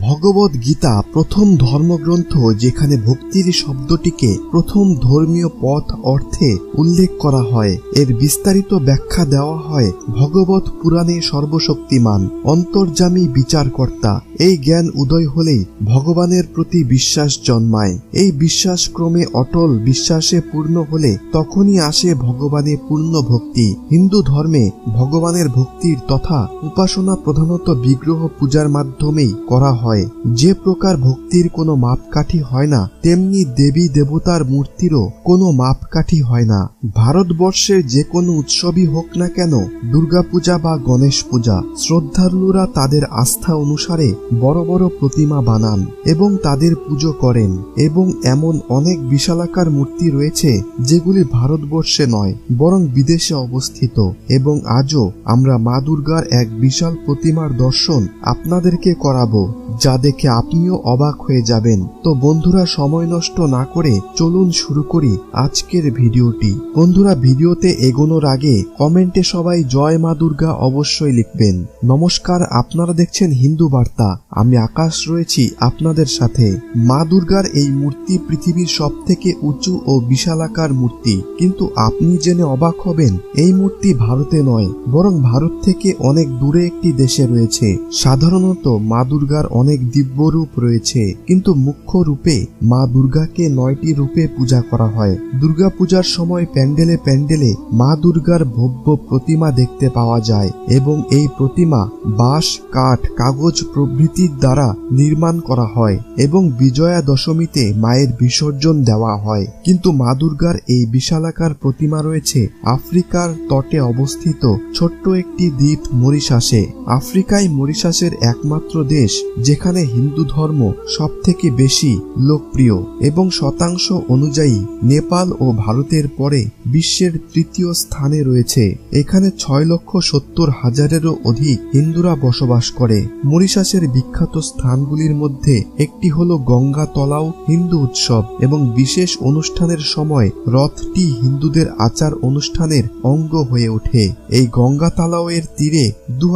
ভগবদ গীতা প্রথম ধর্মগ্রন্থ যেখানে ভক্তির শব্দটিকে প্রথম ধর্মীয় পথ অর্থে উল্লেখ করা হয়। এর বিস্তারিত ব্যাখ্যা দেওয়া হয় ভগবত পুরাণে সর্বশক্তিমান অন্তর্জামী বিচারকর্তা এই জ্ঞান উদয় হলেই ভগবানের প্রতি বিশ্বাস জন্মায়। এই বিশ্বাস ক্রমে অটল, বিশ্বাসে পূর্ণ হলে তখনই আসে ভগবানে পূর্ণ ভক্তি। হিন্দু ধর্মে ভগবানের ভক্তির তথা উপাসনা প্রধানত বিগ্রহ পূজার মাধ্যমেই করা হয়। যে প্রকার ভক্তির কোনো মাপকাঠি হয় না, তেমনি দেবী দেবতার মূর্তিরও কোনো মাপকাঠি হয় না। ভারতবর্ষের যে কোনো উৎসবই হোক না কেন দুর্গাপূজা বা গণেশ পূজা, শ্রদ্ধালুরা তাদের আস্থা অনুসারে বড় বড় প্রতিমা বানান এবং তাদের পুজো করেন এবং এমন অনেক বিশালাকার মূর্তি রয়েছে যেগুলি ভারতবর্ষে নয়, বরং বিদেশে অবস্থিত। এবং আজও আমরা মা দুর্গার এক বিশাল প্রতিমার দর্শন আপনাদেরকে করাবো, যা দেখে আপনিও অবাক হয়ে যাবেন। তো বন্ধুরা, সময় নষ্ট না করে চলুন শুরু করি আজকের ভিডিওটি। বন্ধুরা, ভিডিওতে এগোনোর আগে কমেন্টে সবাই জয় মা দুর্গা অবশ্যই লিখবেন। নমস্কার, আপনারা দেখছেন হিন্দু বার্তা। আমি আকাশ রয়েছি আপনাদের সাথে। মা দুর্গার এই মূর্তি পৃথিবীর সব থেকে উঁচু ও বিশালাকার মূর্তি। কিন্তু আপনি জেনে অবাক হবেন, এই মূর্তি ভারতে নয়, বরং ভারত থেকে অনেক দূরে একটি দেশে রয়েছে। সাধারণত মা দুর্গার অনেক দিব্য রূপ রয়েছে, কিন্তু মুখ্য রূপে মা দুর্গাকে নয়টি রূপে পূজা করা হয়। দুর্গা পূজার সময় প্যান্ডেলে প্যান্ডেলে মা দুর্গার ভব্য প্রতিমা দেখতে পাওয়া যায়, এবং এই প্রতিমা বাঁশ, কাঠ, কাগজ প্রভৃতির দ্বারা নির্মাণ করা হয় এবং বিজয়া দশমীতে মায়ের বিসর্জন দেওয়া হয়। কিন্তু মা দুর্গার এই বিশালাকার প্রতিমা রয়েছে আফ্রিকার তটে অবস্থিত ছোট্ট একটি দ্বীপ মরিশাসে। আফ্রিকায় মরিশাসের একমাত্র দেশ, যেখানে হিন্দু ধর্ম সব থেকে বেশি লোকপ্রিয় এবং শতাংশ অনুযায়ী নেপাল ও ভারতের পরে বিশ্বের তৃতীয় স্থানে রয়েছে। এখানে ছয় লক্ষ সত্তর হাজারেরও অধিক হিন্দুরা বসবাস করে। মরিশাসের বিখ্যাত স্থানগুলির মধ্যে একটি হল গঙ্গা তলাও হিন্দু উৎসব এবং বিশেষ অনুষ্ঠানের সময় রথটি হিন্দুদের আচার অনুষ্ঠানের অঙ্গ হয়ে ওঠে। এই গঙ্গা তালাওয়ের তীরে দু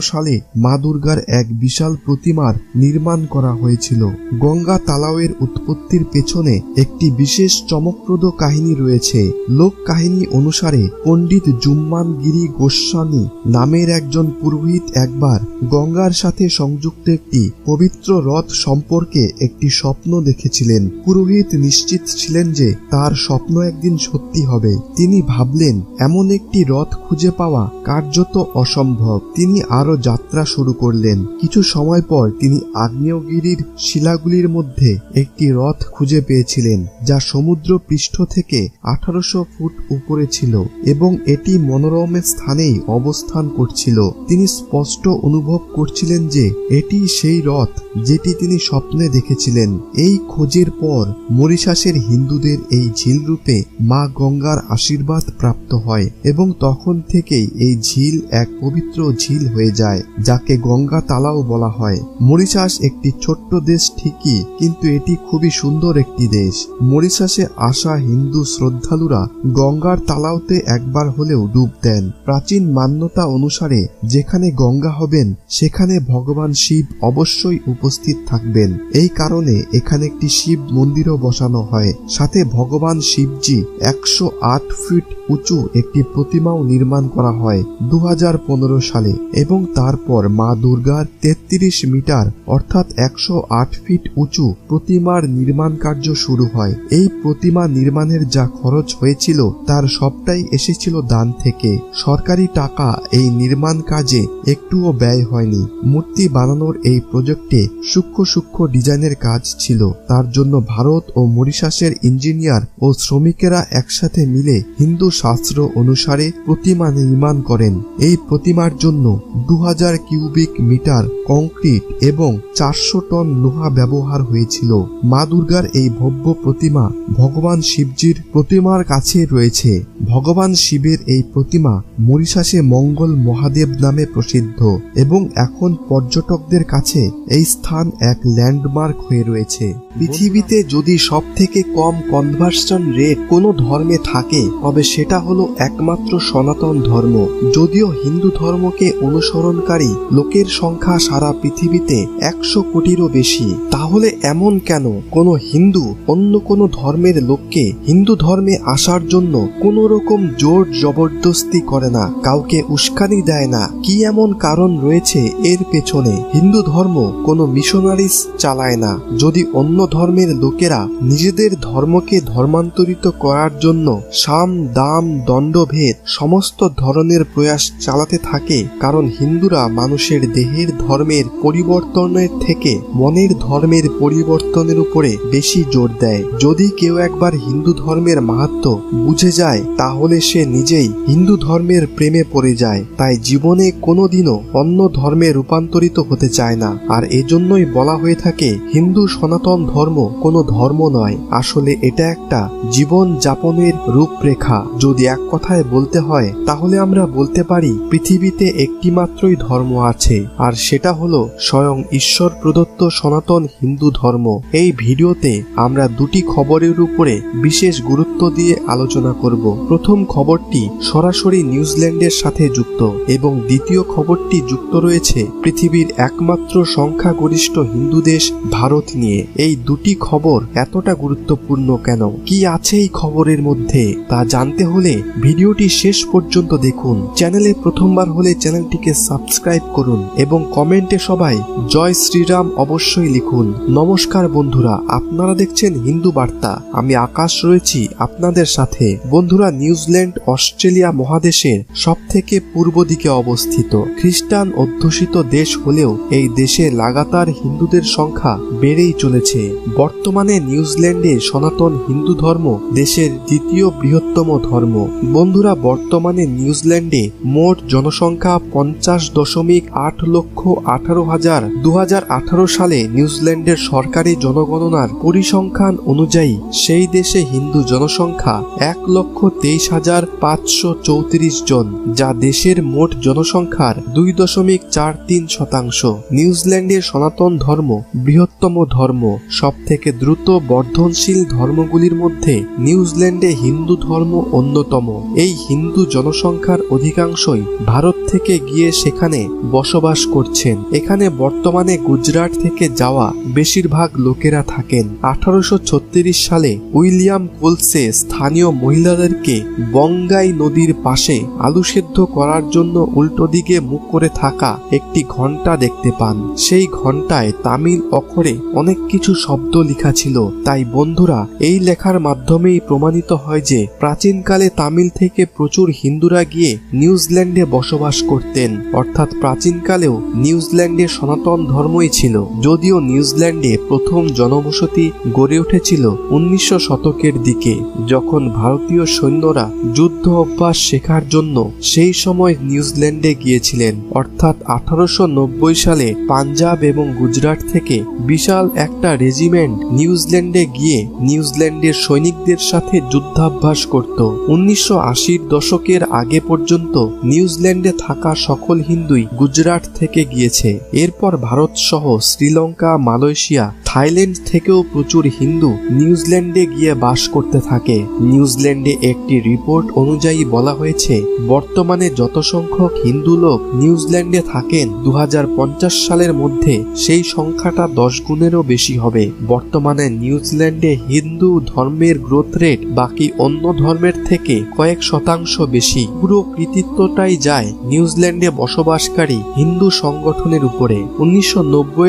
সালে মা দুর্গার এক বিশাল প্রতিমার নির্মাণ করা হয়েছিল। গঙ্গা তালাওয়ের উৎপত্তির পেছনে একটি বিশেষ চমকপ্রদ কাহিনী রয়েছে। লোক কাহিনী অনুসারে পণ্ডিত জুম্মান গিরি গোস্বামী নামের একজন পুরোহিত একবার গঙ্গার সাথে সংযুক্ত একটি পবিত্র রথ সম্পর্কে একটি স্বপ্ন দেখেছিলেন। পুরোহিত নিশ্চিত ছিলেন যে তার স্বপ্ন একদিন সত্যি হবে। তিনি ভাবলেন, এমন একটি রথ খুঁজে পাওয়া কার্যত অসম্ভব। তিনি আরও যাত্রা শুরু করলেন। কিছু সময় পর তিনি আগ্নেয়গিরির শিলাগুলির মধ্যে একটি রথ খুঁজে পেয়েছিলেন, যা সমুদ্র পৃষ্ঠ থেকে আঠারোশো ফুট উপরে ছিল এবং এটি মনোরম স্থানেই অবস্থান করছিল। তিনি স্পষ্ট অনুভব করছিলেন যে এটি সেই রথ যেটি তিনি স্বপ্নে দেখেছিলেন। এই খোঁজের পর মরিশাসের হিন্দুদের এই ঝিল রূপে মা গঙ্গার আশীর্বাদ প্রাপ্ত হয় এবং তখন থেকেই এই ঝিল এক পবিত্র ঝিল হয়ে যায়, যাকে গঙ্গা তালাও বলা হয়। মরিশাস একটি ছোট্ট দেশ ঠিকই, কিন্তু এটি খুবই সুন্দর একটি দেশ। মরিশাসে আসা হিন্দু শ্রদ্ধালুরা গঙ্গার তালাওতে একবার হলেও ডুব দেন। প্রাচীন মান্যতা অনুসারে যেখানে গঙ্গা হবেন, সেখানে ভগবান শিব অবশ্যই উপস্থিত থাকবেন। এই কারণে এখানে একটি শিব মন্দিরও বসানো হয়। সাথে ভগবান শিবজি একশো আট ফিট উঁচু একটি প্রতিমাও নির্মাণ করা হয় দুহাজার পনেরো সালে এবং তারপর মা দুর্গার তেত্রিশ মিটার অর্থাৎ একশো আট ফিট উঁচু প্রতিমার নির্মাণ কার্য শুরু হয়। এই প্রতিমা নির্মাণের যা খরচ হয়েছিল তার সবটাই এসেছিল দান থেকে। সরকারি টাকা এই নির্মাণ কাজে একটুও ব্যয় হয়নি। মূর্তি বানানোর এই প্রজেক্টে সূক্ষ্ম সূক্ষ্ম ডিজাইনের কাজ ছিল। তার জন্য ভারত ও মরিশাসের ইঞ্জিনিয়ার ও শ্রমিকেরা একসাথে মিলে হিন্দু শাস্ত্র অনুসারে প্রতিমা নির্মাণ করেন। এই প্রতিমার জন্য দু হাজার কিউবিক মিটার কংক্রিট এবং চারশো টন লোহা ব্যবহার হয়েছিল। মা দুর্গার এই ভব্য প্রতিমা ভগবান শিবজির প্রতিমার কাছে রয়েছে। ভগবান শিবের এই প্রতিমা মরিশাসে মঙ্গল মহাদেব নামে প্রসিদ্ধ এবং এখন পর্যটকদের কাছে এই স্থান এক ল্যান্ডমার্ক হয়ে রয়েছে। পৃথিবীতে যদি সব থেকে কম কনভার্সন রেট কোনো ধর্মে থাকে, তবে সেটা হলো একমাত্র সনাতন ধর্ম। যদিও হিন্দু ধর্মকে অনুসরণকারী, লোকের সংখ্যা সারা পৃথিবীতে একশো কোটিরও বেশি। তাহলে এমন কেন? কোনো হিন্দু, অন্য কোনো ধর্মের লোককে হিন্দু ধর্মে আসার জন্য কোনো রকম জোর জবরদস্তি করে না, কাউকে উস্কানি দেয় না। কি এমন কারণ রয়েছে এর পেছনে? হিন্দু ধর্ম কোনো মিশনারিস চালায় না। যদি অন্য ধর্মের লোকেরা নিজেদের ধর্মকে ধর্মান্তরিত করার জন্য সাম, দাম দণ্ডভেদ সমস্ত ধরনের প্রয়াস চালাতে থাকে, কারণ হিন্দুরা মানুষের দেহের ধর্মের পরিবর্তনের থেকে মনের ধর্মের পরিবর্তনের উপরে বেশি জোর দেয়। যদি কেউ একবার হিন্দু ধর্মের মাহাত্ম বুঝে যায়, তাহলে সে নিজেই হিন্দু ধর্মের প্রেমে পড়ে যায়। তাই জীবনে কোনোদিনও অন্য ধর্মে রূপান্তরিত হতে চায় না। আর এজন্যই বলা হয়ে থাকে, হিন্দু সনাতন ধর্ম কোনো ধর্ম নয়। আসলে এটা একটা জীবন যাপনের রূপরেখা। যদি এক কথায় বলতে হয়, তাহলে আমরা বলতে পারি, পৃথিবীতে একটি মাত্রই ধর্ম আছে। আর সেটা হলো স্বয়ং ঈশ্বর প্রদত্ত সনাতন হিন্দু ধর্ম। এই ভিডিওতে আমরা দুটি খবরের উপরে বিশেষ গুরুত্ব দিয়ে আলোচনা করব। প্রথম খবরটি সরাসরি নিউজিল্যান্ডের সাথে যুক্ত এবং দ্বিতীয় খবরটি যুক্ত রয়েছে পৃথিবীর একমাত্র সংখ্যাগরিষ্ঠ হিন্দু দেশ ভারত নিয়ে। এই দুটি খবর এতটা গুরুত্বপূর্ণ কেন? কি আছে এই খবরের মধ্যে? তা জানতে হলে ভিডিওটি শেষ পর্যন্ত দেখুন। চ্যানেলে প্রথমবার হলে চ্যানেলটিকে সাবস্ক্রাইব করুন এবং কমেন্টে সবাই জয় শ্রীরাম অবশ্যই লিখুন। নমস্কার বন্ধুরা, আপনারা দেখছেন হিন্দু বার্তা। আমি আকাশ রয়েছি আপনাদের সাথে। বন্ধুরা, নিউজিল্যান্ড, অস্ট্রেলিয়া মহাদেশের সব থেকে পূর্ব দিকে অবস্থিত। খ্রিস্টান অধ্যুষিত দেশ হলেও এই দেশে লাগাতার হিন্দুদের সংখ্যা বেড়েই চলেছে। বর্তমানে নিউজিল্যান্ডে সনাতন হিন্দু ধর্ম দেশের দ্বিতীয় বৃহত্তম ধর্ম। বন্ধুরা, বর্তমানে নিউজিল্যান্ডে মোট জনসংখ্যা পঞ্চাশ দশমিক আট লক্ষ আঠারো হাজার দু সালে নিউজিল্যান্ডের সরকারি জনগণনার পরিসংখ্যান অনুযায়ী সেই দেশে হিন্দু জনসংখ্যা এক লক্ষ তেইশ হাজার পাঁচশো চৌত্রিশ জন, যা দেশের মোট জনসংখ্যার দুই দশমিক চার তিন শতাংশ। নিউজিল্যান্ডের সনাতন ধর্ম বৃহত্তম ধর্ম। সব থেকে দ্রুত বর্ধনশীল ধর্মগুলির মধ্যে নিউজিল্যান্ডে হিন্দু ধর্ম অন্যতম। এই হিন্দু জনসংখ্যার অধিকাংশই ভারত থেকে গিয়ে সেখানে বসবাস করছেন। এখানে বর্তমানে গুজরাট থেকে যাওয়া বেশিরভাগ লোকেরা থাকেন। আঠারোশো সালে উইলিয়াম কোলসে স্থানীয় মহিলাদেরকে বঙ্গাই নদীর পাশে আলু সেদ্ধ করার জন্য উল্টো দিকে মুখ করে থাকা একটি ঘণ্টা দেখতে পান। সেই ঘন্টায় তামিল অক্ষরে অনেক কিছু শব্দ লেখা ছিল। তাই বন্ধুরা, এই লেখার মাধ্যমেই প্রমাণিত হয় যে প্রাচীনকালে তামিল থেকে প্রচুর হিন্দুরা গিয়ে নিউজিল্যান্ডে বসবাস করতেন। অর্থাৎ প্রাচীনকালেও নিউজিল্যান্ডে সনাতন ধর্মই ছিল, যদিও নিউজিল্যান্ডে প্রথম জনবসতি গড়ে উঠেছিল উনিশশো শতকের দিকে, যখন ভারতীয় সৈন্যরা যুদ্ধ অভ্যাস শেখার জন্য সেই সময় নিউজিল্যান্ডে গিয়েছিলেন। অর্থাৎ আঠারোশো নব্বই সালে পাঞ্জাব এবং গুজরাট থেকে বিশাল একটা রেজিমেন্ট নিউজিল্যান্ডে গিয়ে নিউজিল্যান্ডের সৈনিকদের সাথে যুদ্ধাভ্যাস করত। উনিশশো আশির দশকের আগে পর্যন্ত নিউজিল্যান্ডে থাকা সকল হিন্দুই গুজরাট থেকে গিয়েছে এরপর ভারত সহ শ্রীলঙ্কা, মালয়েশিয়া, থাইল্যান্ড থেকেও প্রচুর হিন্দু নিউজিল্যান্ডে গিয়ে বাস করতে থাকে। নিউজিল্যান্ডে একটি রিপোর্ট অনুযায়ী বলা হয়েছে, বর্তমানে যত সংখ্যক হিন্দু লোক নিউজিল্যান্ডে থাকেন দু সালের মধ্যে সেই সংখ্যাটা দশ গুণেরও বেশি হবে। বর্তমানে নিউজিল্যান্ডে হিন্দু ধর্মের গ্রোথ রেট বাকি অন্য ধর্মের থেকে কয়েক শতাংশ বেশি। পুরো কৃতিত্বটাই যায় নিউজিল্যান্ডে বসবাসকারী হিন্দু সংগঠনের উপরে উনিশশো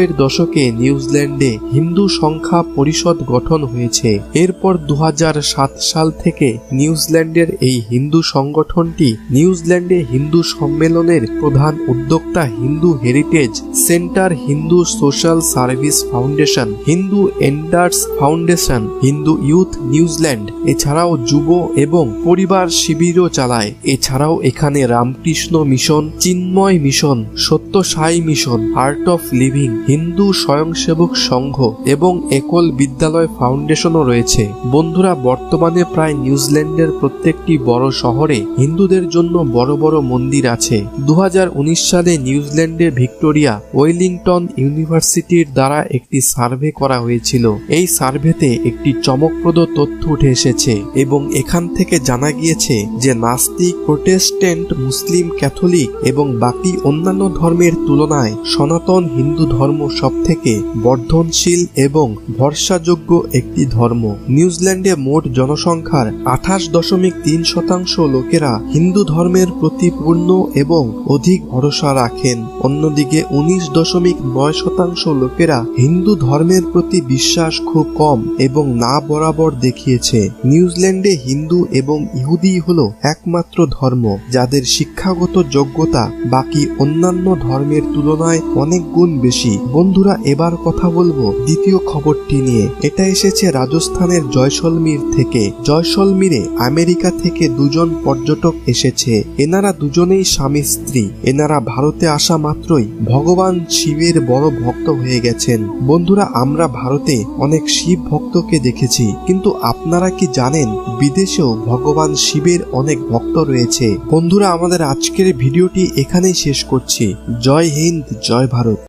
এর দশকে নিউজিল্যান্ডে হিন্দু সংখ্যা পরিষদ গঠন হয়েছে। এরপর দু সাল থেকে নিউজিল্যান্ডের এই হিন্দু সংগঠনটি নিউজিল্যান্ডে হিন্দু সম্মেলনের প্রধান উদ্যোক্তা Hindu heritage centre Hindu social service foundation, Hindu elders foundation, Hindu youth New Zealand, এছাড়াও যুব এবং পরিবার শিবিরও চালায়। এছাড়াও এখানে Ramakrishna mission, Chinmaya mission Satya Sai mission art of living Hindu Swayamsevak Sangh এবং একল বিদ্যালয় ফাউন্ডেশনও রয়েছে। বন্ধুরা, বর্তমানে প্রায় নিউজিল্যান্ডের প্রত্যেকটি বড় শহরে হিন্দুদের জন্য বড় বড় মন্দির আছে। দু হাজার উনিশ সালে নিউজিল্যান্ডের ভিক্টোরিয়া ওয়েলিংটন ইউনিভার্সিটির দ্বারা একটি সার্ভে করা হয়েছিল। এই সার্ভেতে একটি চমকপ্রদ তথ্য উঠে এসেছে এবং এখান থেকে জানা গিয়েছে যে নাস্তিক, প্রোটেস্ট্যান্ট, মুসলিম, ক্যাথলিক এবং বাকি অন্যান্য ধর্মের তুলনায় সনাতন হিন্দু ধর্ম সবথেকে বর্ধনশীল এবং ভরসাযোগ্য একটি ধর্ম। নিউজিল্যান্ডে মোট জনসংখ্যার আঠাশ দশমিক তিন শতাংশ লোকেরা হিন্দু ধর্মের প্রতি পূর্ণ এবং অধিক ভরসা রাখেন। অন্যদিকে উনিশ দশমিক নয় শতাংশ লোকেরা হিন্দু ধর্মের প্রতি বিশ্বাস খুব কম এবং না বরাবর দেখিয়েছে। নিউজিল্যান্ডে হিন্দু এবং ইহুদি হল একমাত্র ধর্ম, যাদের শিক্ষাগত যোগ্যতা বাকি অন্যান্য ধর্মের তুলনায় অনেক গুণ বেশি। বন্ধুরা, এবার কথা বলব দ্বিতীয় খবরটি নিয়ে। এটা এসেছে রাজস্থানের জয়সলমীর থেকে। জয়সলমীরে আমেরিকা থেকে দুজন পর্যটক এসেছে। এনারা দুজনেই স্বামী স্ত্রী। এনারা ভারতে আসা মাত্রই ভগবান শিবের বড় ভক্ত হয়ে গেছেন। বন্ধুরা, আমরা ভারতে অনেক শিব ভক্তকে দেখেছি। কিন্তু আপনারা কি জানেন, বিদেশেও ভগবান শিবের অনেক ভক্ত রয়েছে। বন্ধুরা, আমাদের আজকের ভিডিওটি এখানেই শেষ করছি। জয় হিন্দ জয় ভারত।